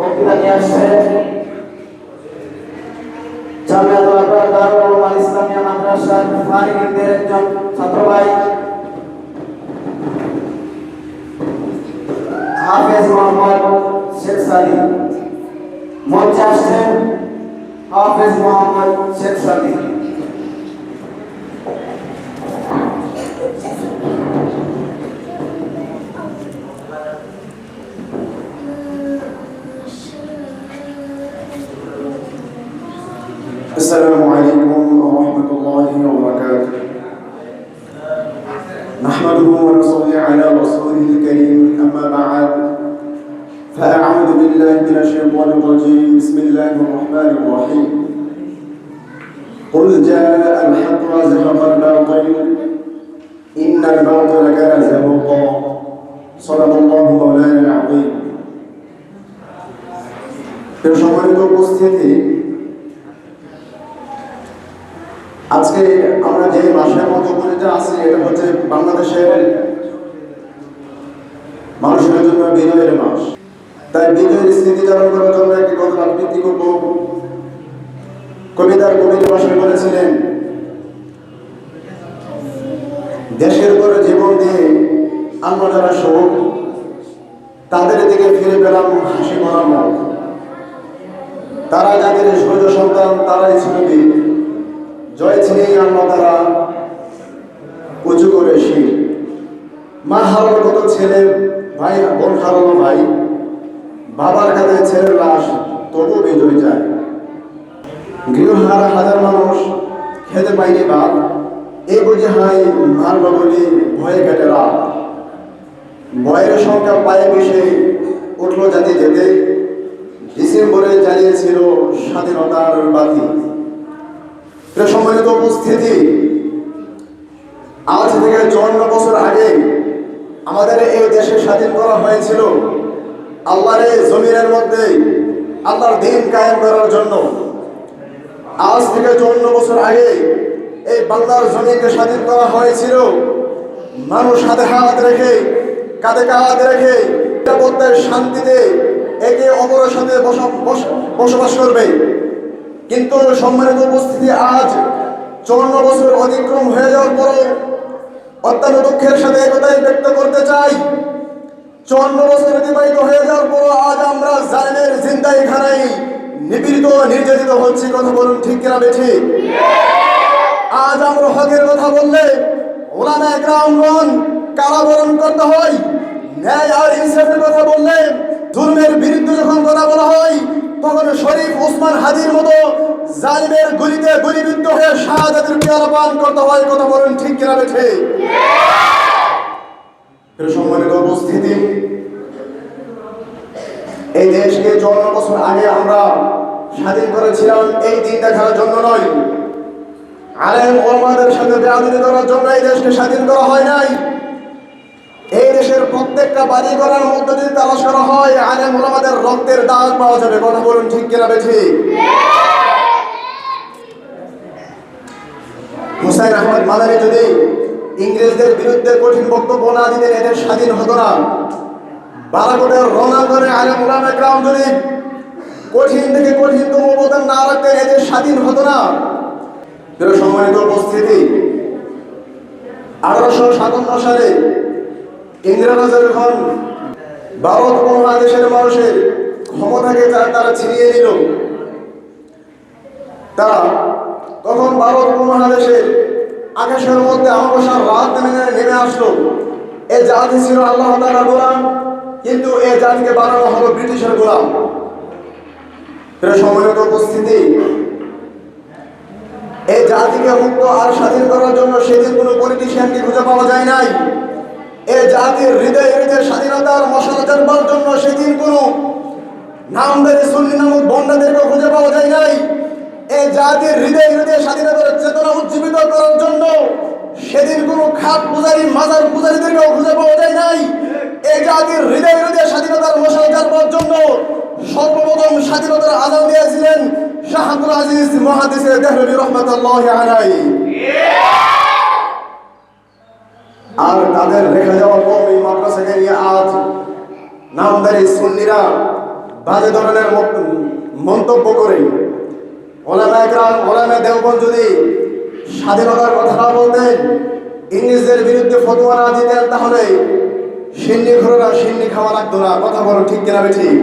বক্তৃতা নিয়ে আসছেন জামিয়াতুল আকবর দারুল উলুম আল ইসলামিয়া মাদ্রাসার ফানি কেন্দ্রের একজন ছাত্র ভাই। হাফেজ মোহাম্মদ শেখ সাদি। মঞ্চে আসছেন হাফেজ মোহাম্মদ শেখ সাদি। السلام عليكم ورحمة الله وبركاته نحمده ونصلي على رسوله الكريم أما بعد فأعوذ بالله من الشيطان الرجيم بسم الله الرحمن الرحيم قل جاء الحق وزهق الباطل إن الباطل كان زهوقا صدق الله مولانا العظيم প্রিয় সম্মানিত উপস্থিতি আজকে আমরা যে মাসের মতো করে যে আছি, এটা হচ্ছে বাংলাদেশের মানুষের জন্য বিজয়ের মাস। তাই বিজয়ের স্মৃতিচারণ করার জন্য একটি কথা আবৃত্তি করব। কবিতার কবির ভাষায় বলেছিলেন, দেশের উপরে জীবন দিয়ে আমরা যারা শোক, তাদের দিকে ফিরে পেলাম জয় ছিনিয়ে তারা উঁচু করে শির মা হারালো কত ছেলে? ভাই, বোন হারালো ভাই? বাবার কাছে ছেলের লাশ তবু বিজয় যায়। গৃহহারা হাজার মানুষ, খেতে পায়নি বাপ। এই বুঝে হাই মারল বলি ভয়ে কেটে রাত। ভয়ের সংখ্যা পায়ে মিশে উঠল জাতি যেতে। ডিসেম্বরে জ্বালিয়েছিল স্বাধীনতার বাতি। সম্মানিত উপস্থিতি। আজ থেকে চুয়ান্ন বছর আগে আমাদের এই দেশে স্বাধীন করা হয়েছিল আল্লাহর এই জমিনের মধ্যে আল্লাহর দিন কায়েম করার জন্য। আজ থেকে চুয়ান্ন বছর আগে এই বাংলার জমিকে স্বাধীন করা হয়েছিল। মানুষ হাতে হাত রেখে, কাঁধে কাঁধ রেখে শান্তিতে একে অপরের সাথে বস- বস- বসবাস করবে। কিন্তু সম্মানিত উপস্থিতি আজ চুয়ান্ন বছর অতিক্রম হয়ে যাওয়ার পরে অত্যন্ত দুঃখের সাথে একতাই ব্যক্ত করতে চাই। চুয়ান্ন বছর অতিবাহিত হয়ে যাওয়ার পরও আজ আমরা জালেমের চিন্তা এখানেই নিপীড়িত, নির্যাতিত হচ্ছি। কথা বলুন ঠিক কিনা বেঠি? আজ আমরা হকের কথা বললে ওলামা একরামগণ কারাবরণ করতে হয়। ন্যায় আর ইনসাফের কথা বললে জালিমের গুলিতে গুলিবিদ্ধ হয়ে শাহাদাতের পেয়ালা পান করতে হয়, কথা বলুন ঠিক কিনা বেঠে? সম্মানিত উপস্থিতি, এই দেশকে চুয়ান্ন বছর আগে আমরা স্বাধীন করেছিলাম, এই দিন দেখার জন্য নয়। আলেম ওলামাদের সাথে বেআদবি করার জন্য এই দেশকে স্বাধীন করা হয় নাই। এই দেশের প্রত্যেকটা বাড়ি করার মধ্যে যদি তালাশ করা হয়, আলেম ওলামাদের রক্তের দাগ পাওয়া যাবে, কথা বলুন ঠিক কিনা বেঠি? হুসাইন আহমদ মাদানি যদি ইংরেজদের বিরুদ্ধে কঠিন বক্তব্য না দিতেন, এদের স্বাধীন হতো না। বারাকোটের রওনা করে আলেম ওলামা গ্রাম যদি কঠিন থেকে কঠিনতম অবদান না রাখতেন, এদের স্বাধীন হতো না। প্রিয় সম্মানিত উপস্থিতি, আঠারোশো সাতান্ন সালে ইংরেজরা যখন ভারত উপমহাদেশের মানুষের ক্ষমতাকে তারা ছিনিয়ে নিল। তারা তখন ভারত উপমহাদেশের আকাশের মধ্যে আমাবস্যার রাত নেমে নেমে আসলো। এ জাতি ছিল আল্লাহ তাআলা গোলাম, কিন্তু এ জাতিকে বানানো হলো ব্রিটিশের গোলাম। সম্মানিত উপস্থিতি এই জাতিকে মুক্ত আর স্বাধীন করার জন্য সেদিন কোনো পলিটিশিয়ানকে খুঁজে পাওয়া যায় নাই। এই জাতির হৃদয় হৃদয় স্বাধীনতার মশলা জানবার জন্য সেদিন কোনো নামদারি সুন্নি নামক বন্ডাদেরকে খুঁজে পাওয়া যায় নাই এই জাতির হৃদয় হৃদয় স্বাধীনতার চেতনা উজ্জীবিত করার জন্য সেদিন কোনো খাট পূজারী, মাজার পূজারীদেরকেও খুঁজে পাওয়া যায় নাই। এই জাতির হৃদয় হৃদয় স্বাধীনতার মশলা জানবার জন্য সর্বপ্রথম স্বাধীনতার আজান দিয়েছিলেন শাহাদুল আজিজ মহাদিসে দেহলভি রহমতুল্লাহ আলাই আর তাদের রেখে যাওয়া কম মাদ্রাসাকে নিয়ে আজ নামদারি সুন্নিরা বাজে ধরনের মন্তব্য করে ওলামা একরাম ওলামা দেওবন যদি স্বাধীনতার কথা না বলতেন, ইংরেজদের বিরুদ্ধে ফতোয়া না দিতেন, তাহলে সিন্নি ঘোররা সিন্নি খাওয়া লাগতো না। কথা বলো ঠিক কিনা ঠিক